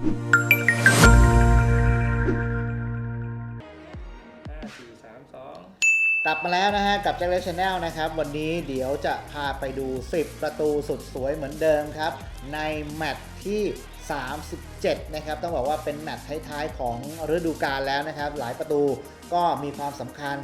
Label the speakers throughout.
Speaker 1: กลับมาแล้วนะฮะ กับ Jack l e Channel นะครับ วันนี้เดี๋ยวจะพาไปดู 10 ประตูสุดสวยเหมือนเดิมครับ ในแมตช์ที่ 37 นะครับ ต้องบอกว่าเป็นแมตช์ท้ายๆ ของฤดูกาลแล้วนะครับ หลายประตูก็มีความสำคัญ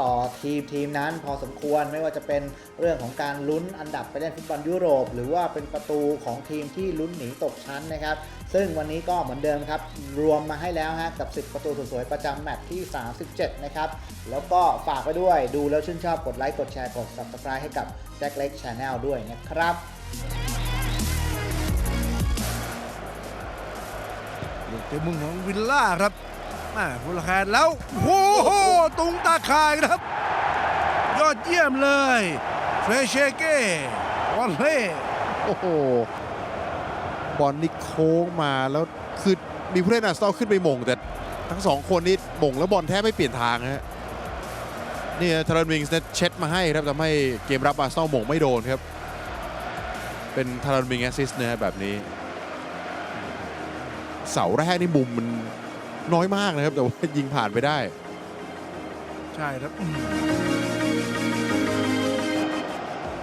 Speaker 1: ต่อทีมทีมนั้นพอสมควรไม่ว่าจะเป็นเรื่องของการลุ้นอันดับไปเล่นฟุตบอลยุโรป หรือว่าเป็นประตูของทีมที่ลุ้นหนีตกชั้นนะครับ ซึ่งวันนี้ก็เหมือนเดิมครับ รวมมาให้แล้วฮะกับ 10 ประตูสวยๆประจำแมตช์ที่ 37 นะครับ แล้วก็ฝากไปด้วยดูแล้วชื่นชอบกดไลค์กดแชร์กด subscribe ให้กับ Jack Leg Channel ด้วยนะครับ
Speaker 2: ลูกเตะมุมของวิลล่าครับ ม่ฟูลแคนแล้วโอ้โหตุงตาข่ายครับ ยอดเยี่ยมเลยเฟรเชเก้วอลเล่
Speaker 3: โอ้โหบอลนี่โค้งมาแล้วคือมีผู้เล่นอาร์เซนอลขึ้นไปมง แต่ทั้งสองคนนี่มงแล้วบอลแทบไม่เปลี่ยนทางฮะนี่ทารันวิงส์เนี่ยเช็ดมาให้ครับทำให้เกมรับอาร์เซนอลมงไม่โดนครับ เป็นทารันวิงแอสซิสต์นะฮะแบบนี้ เสาแรกนี่มุมมัน น้อยมากนะครับ แต่ว่ายิงผ่านไปได้
Speaker 2: ใช่ครับอืม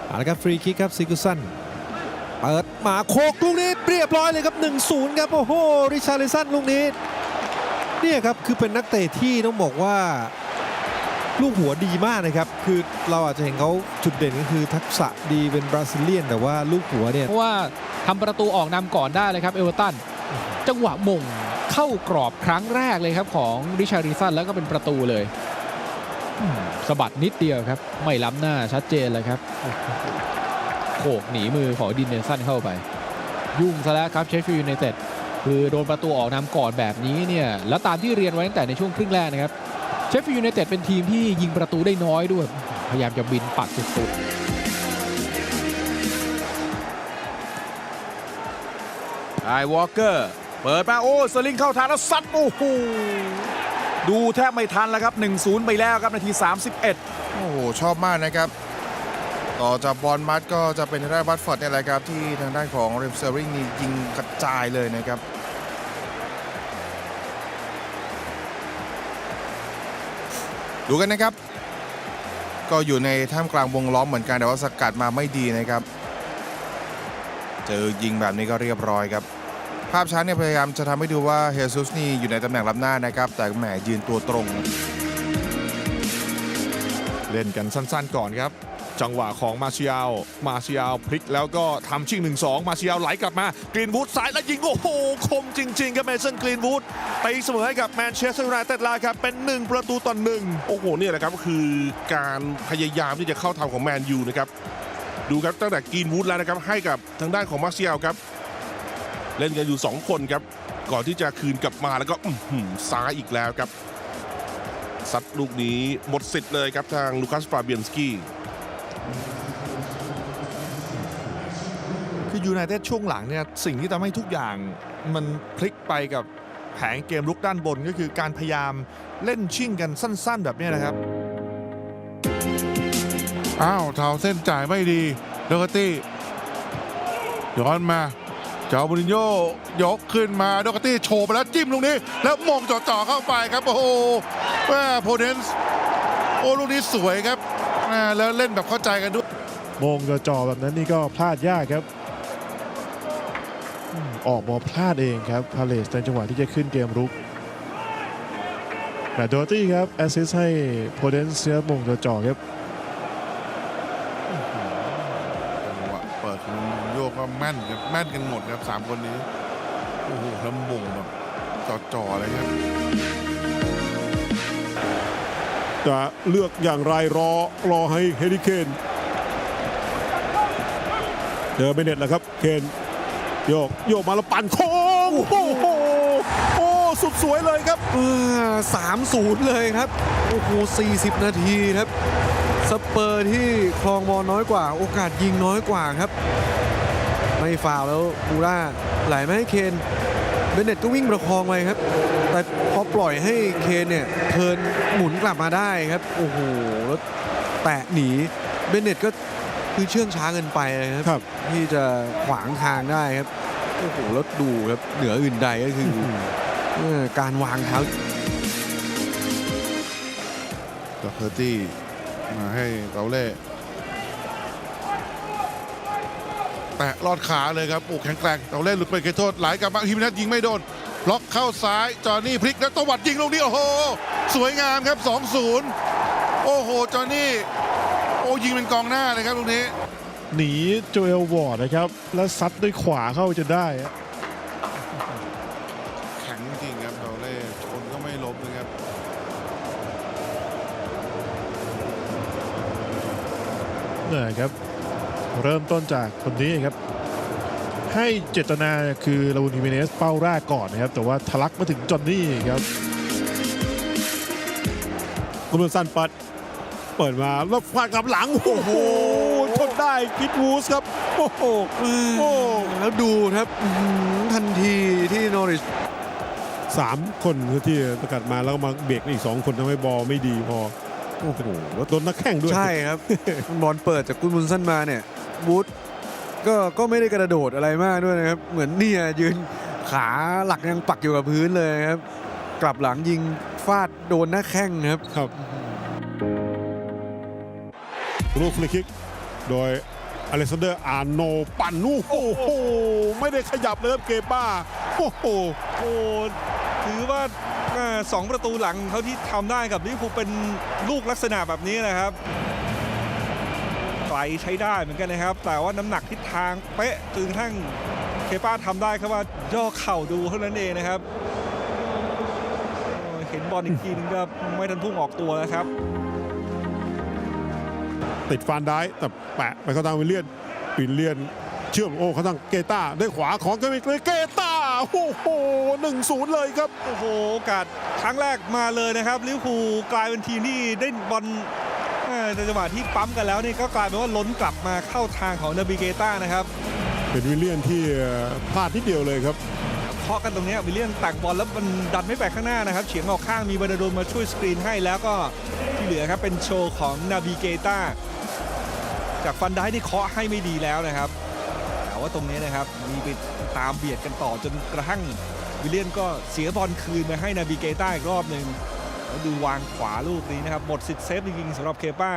Speaker 4: เอาละครับฟรีคิกครับซิกุสันเปิดมาโคกลูกนี้เรียบร้อยเลยครับ 1-0 ครับ โอ้โห ริชาร์ลิสันลูกนี้เนี่ยครับ คือเป็นนักเตะที่ต้องบอกว่า ลูกหัวดีมากนะครับ คือเราอาจจะเห็นเขาจุดเด่นก็คือทักษะดีเป็นบราซิเลียน แต่ว่าลูกหัวเนี่ย
Speaker 5: เพราะว่าทำประตูออกนำก่อนได้เลยครับ เอเวอร์ตันจังหวะหม่ง เข้ากรอบครั้งแรกเลยครับของริชาริสันแล้วก็เป็นประตูเลยสะบัดนิดเดียวครับ ไม่ล้ำหน้าชัดเจนเลยครับโขกหนีมือของดินเนสันเข้าไป ยุ่งซะแล้วครับเชฟฟิลด์ยูไนเต็ดคือโดนประตูออกนำก่อนแบบนี้เนี่ย แล้วตามที่เรียนไว้ตั้งแต่ในช่วงครึ่งแรกนะครับเชฟฟิลด์ยูไนเต็ดเป็นทีมที่ยิงประตูได้น้อยด้วย พยายามจะบินปักสุดๆ
Speaker 2: ไอวอลเกอร์ เปิดมาโอ้สลิงเข้าทางแล้วซัดโอ้โหดูแทบไม่ทันแล้วครับ 1-0 ไปแล้วครับนาที 31
Speaker 6: โอ้โห ชอบมากนะครับ ต่อจากบอลมัดก็จะเป็นทางด้านบัตฟอร์ดเนี่ยแหละครับ ที่ทางด้านของเรมเซอริงนี่ยิงกระจายเลยนะครับดูกันนะครับ ก็อยู่ในท่ามกลางวงล้อมเหมือนกันแต่ว่าสกัดมาไม่ดีนะครับ เจอยิงแบบนี้ก็เรียบร้อยครับ ภาพช้าเนี่ยพยายามจะทำให้ดูว่าเฮซุสนี่อยู่ในตำแหน่งรับหน้านะครับ แต่แหมยืนตัวตรง
Speaker 7: เล่นกันสั้นๆก่อนครับ จังหวะของมาเชียลมาเชียลพลิกแล้วก็ทำชิง 1-2 มาเชียลไหลกลับมากรีนวูดซ้ายแล้วยิง โอ้โห คมจริง ๆ ครับเมสันกรีนวูดไปเสมอให้กับแมนเชสเตอร์ยูไนเต็ดแล้วครับ เป็น 1 ประตูต่อหนึ่ง
Speaker 8: โอ้โหเนี่ยแหละครับก็คือการพยายามที่จะเข้าทำของแมนยูนะครับ ดูครับตั้งแต่กรีนวูดแล้วนะครับให้กับทางด้านของมาร์เซียลครับ เล่นกันอยู่ 2 คนครับ ก่อนที่จะคืนกลับมาแล้วก็อื้อหือซ้ายอีกแล้วครับซัดลูกนี้หมดสิทธิ์เลยครับทางลูคัสฟาเบียนสกี้
Speaker 7: คือยูไนเต็ดช่วงหลังเนี่ยสิ่งที่ทำให้ทุกอย่างมันพลิกไปกับแผงเกมลุกด้านบนก็คือการพยายามเล่นชิ่งกันสั้น ๆ แบบเนี้ยนะครับ
Speaker 6: อ้าวเท้าเส้นจ่ายไม่ดีเดอร์ตี้ย้อนมา เจ้าบูรินโญ่ยกขึ้นมาโดกตี้โฉบไปแล้วจิ้มลูกนี้ แล้วมงจ่อๆเข้าไปครับ โอ้โหแม่โพเดนส์โอ้ลูกนี้สวยครับแล้วเล่นแบบเข้าใจกันด้วย
Speaker 9: มงจะจ่อแบบนั้นนี่ก็พลาดยากครับอืมออกมาพลาดเองครับพาเลสในจังหวะที่จะขึ้นเกมรุกแต่โดตี้ครับแอสซิสให้โพเดนเซียมงจะจ่อครับ
Speaker 6: แม่นครับแม่นกันหมดครับสามคนนี้โอ้โหแล้วมงแบบจ่อๆเลยครับ
Speaker 9: จะเลือกอย่างไรรอรอให้เฮดิเคนเจอเบเน็ตแหละครับเคนโยกโยกมาแล้วปั่นโค้งโอ้โหโอ้สุดสวยเลยครับ
Speaker 4: สามศูนย์เลยครับโอ้โห40นาทีครับสเปอร์ที่ครองบอลน้อยกว่า โอกาสยิงน้อยกว่าครับ ไม่ฟาวล์แล้วบูร่าไหลมาให้เคนเบนเน็ตก็วิ่งประคองไปครับ แต่พอปล่อยให้เคนเนี่ยเทิร์นหมุนกลับมาได้ครับ โอ้โหแล้วแตะหนีเบนเน็ตก็คือเชื่องช้าเกินไปเลยครับ
Speaker 9: ครับ
Speaker 4: ที่จะขวางทางได้ครับโอ้โหแล้วดูครับเหนืออื่นใดก็คือเออการวางเท้า
Speaker 6: ดอกเทอร์ตี้มาให้เกาเล่ แตะลอดขาเลยครับโอ้แข็งแกร่งเกาเล่หลุดไปเขตโทษไหลกลับมาฮิมนัทยิงไม่โดนล็อกเข้าซ้ายจอห์นนี่พลิกแล้วตวัดยิงลูกนี้โอ้โหสวยงามครับ 2-0 โอ้โหจอห์นนี่โอ้ยิงเป็นกองหน้าเลยครับลูกนี้
Speaker 9: หนีโจเอลวอร์ดนะครับ แล้วซัดด้วยขวาเข้าจนได้อะ
Speaker 6: แข็งจริงครับเกาเล่ชนก็ไม่ล้มนะครับ
Speaker 9: เนี่ยครับ เริ่มต้นจากคนนี้ครับ ให้เจตนาคือลาวูนฮิเมเนสเป้าแรกก่อนนะครับ แต่ว่าทะลักมาถึงจอนนี่ครับ
Speaker 10: กุมสันปัดเปิดมาแล้วฟาดกลับหลัง โอ้โหชนได้พิทวูสครับ โอ้โหโอ้
Speaker 4: แล้วดูครับอื้อหือทันทีที่นอริช
Speaker 10: สามคนที่สกัดมาแล้วก็มาเบรกอีกสองคนทำให้บอลไม่ดีพอโอ้โหแล้วโดนนักแข่งด้วย
Speaker 4: ใช่ครับ บอลเปิดจากกุนมุนสันมาเนี่ย บูธก็ก็ไม่ได้กระโดดอะไรมากด้วยนะครับ เหมือนเนี่ยยืนขาหลักยังปักอยู่กับพื้นเลยครับ กลับหลังยิงฟาดโดนหน้าแข้งครับ
Speaker 10: ครับลูกฟรีคิก โดยอเล็กซานเดอร์อาร์โนปั่นนู่โอ้โห ไม่ได้ขยับเลยครับเกป้า โอ้โห
Speaker 7: โอ้ถือว่าแม่สองประตูหลังเขาที่ทำได้กับลิเวอร์พูลเป็นลูกลักษณะแบบนี้นะครับ ไกลใช้ได้เหมือนกันนะครับ แต่ว่าน้ำหนักทิศทางเป๊ะจนกระทั่งเคป้าทำได้แค่ว่าย่อเข่าดูเท่านั้นเองนะครับโอ้ยเห็นบอลอีกทีนึงก็ไม่ทันพุ่งออกตัวแล้วครับ
Speaker 10: ติดฟานได้แต่แปะไปเข้าทางวิลเลียนวิลเลียนเชื่อมโอ้เขาทางเกต้าได้ขวาของเกมิกเลยเกต้าโอ้โหหนึ่งศูนย์เลยครับ
Speaker 7: โอ้โหโอกาสครั้งแรกมาเลยนะครับลิเวอร์พูลกลายเป็นทีมที่ได้บอลเอ่อ ในจังหวะที่ปั๊มกันแล้วนี่ก็กลายเป็นว่าล้นกลับมาเข้าทางของนาบิเกต้านะครับ
Speaker 10: เป็นวิลเลียนที่พลาดนิดเดียวเลยครับ
Speaker 7: เคาะกันตรงเนี้ยวิลเลียนแต่งบอลแล้วมันดันไม่ไปข้างหน้านะครับเฉียงออกข้างมีบานาโดนมาช่วยสกรีนให้แล้วก็ที่เหลือครับเป็นโชว์ของนาบิเกต้าจากฟันได้ที่เคาะให้ไม่ดีแล้วนะครับแต่ว่าตรงนี้นะครับมีไปตามเบียดกันต่อจนกระทั่งวิลเลียนก็เสียบอลคืนมาให้นาบิเกต้าอีกรอบหนึ่ง แล้วดูวางขวาลูกนี้นะครับ หมดสิทธิ์เซฟจริงๆสำหรับเคป้า